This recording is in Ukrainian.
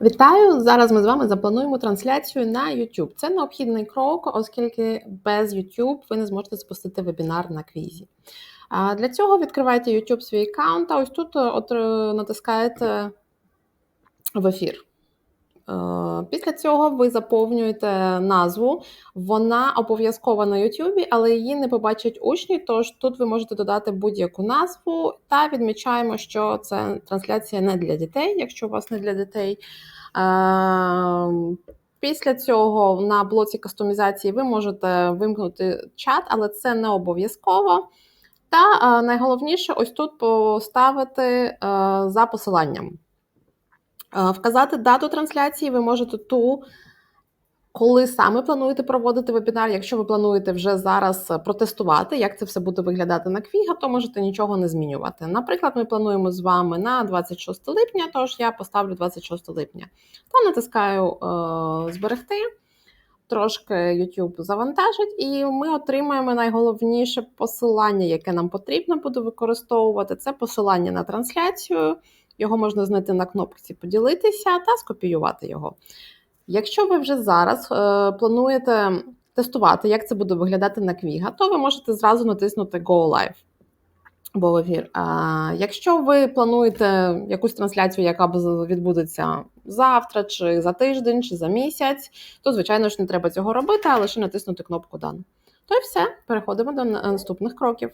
Вітаю! Зараз ми з вами заплануємо трансляцію на YouTube. Це необхідний крок, оскільки без YouTube ви не зможете запустити вебінар на квізі. Для цього відкривайте YouTube свій аккаунт, а ось тут е, е, натискаєте в ефір. Е, Після цього ви заповнюєте назву. Вона обов'язкова на YouTube, але її не побачать учні. Тож тут ви можете додати будь-яку назву та відмічаємо, що це трансляція не для дітей, якщо у вас не для дітей. Е, Після цього на блоці кастомізації ви можете вимкнути чат, але це не обов'язково. Та е, найголовніше ось тут поставити за посиланням. Е, Вказати дату трансляції ви можете ту, коли саме плануєте проводити вебінар. Якщо ви плануєте вже зараз протестувати, як це все буде виглядати на Квіга, то можете нічого не змінювати. Наприклад, ми плануємо з вами на 26 липня, тож я поставлю 26 липня та натискаю е, зберегти. Трошки YouTube завантажить, і ми отримаємо найголовніше посилання, яке нам потрібно буде використовувати. Це посилання на трансляцію. Його можна знайти на кнопці Поділитися та скопіювати його. Якщо ви вже зараз е, плануєте тестувати, як це буде виглядати на Квіга, то ви можете зразу натиснути Go Live. Або в. А, якщо ви плануєте якусь трансляцію, яка відбудеться завтра, чи за тиждень, чи за місяць, то звичайно ж не треба цього робити, а лише натиснути кнопку Done. То і все, переходимо до наступних кроків.